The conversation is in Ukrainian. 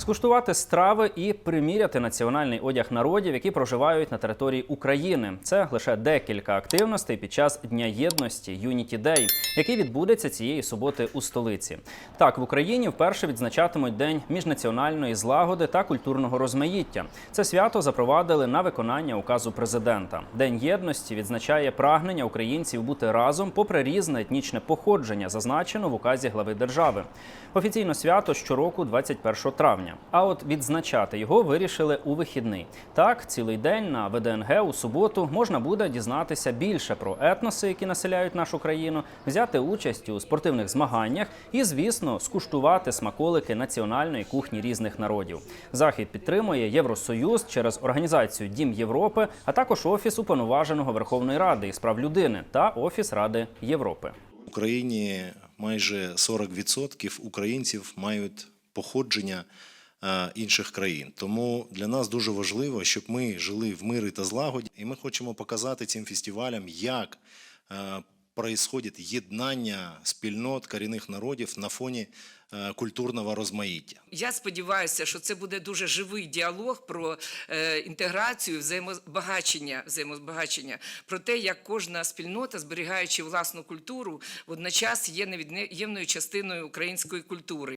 скуштувати страви і приміряти національний одяг народів, які проживають на території України. Це лише декілька активностей під час Дня єдності Unity Day, який відбудеться цієї суботи у столиці. Так, в Україні вперше відзначатимуть День міжнаціональної злагоди та культурного розмаїття. Це свято запровадили на виконання указу президента. День єдності відзначає прагнення українців бути разом, попри різне етнічне походження, зазначено в указі глави держави. Офіційно свято щороку 21 травня. А от відзначати його вирішили у вихідний. Так, цілий день на ВДНГ у суботу можна буде дізнатися більше про етноси, які населяють нашу країну, взяти участь у спортивних змаганнях і, звісно, скуштувати смаколики національної кухні різних народів. Захід підтримує Євросоюз через організацію Дім Європи, а також офіс уповноваженого Верховної Ради із прав людини та офіс Ради Європи. Україні майже 40% українців мають походження інших країн. Тому для нас дуже важливо, щоб ми жили в мирі та злагоді, і ми хочемо показати цим фестивалям, як е, єднання спільнот корінних народів на фоні е, культурного розмаїття. Я сподіваюся, що це буде дуже живий діалог про е, інтеграцію, взаємозбагачення, взаємозбагачення, про те, як кожна спільнота, зберігаючи власну культуру, водночас є невід'ємною частиною української культури.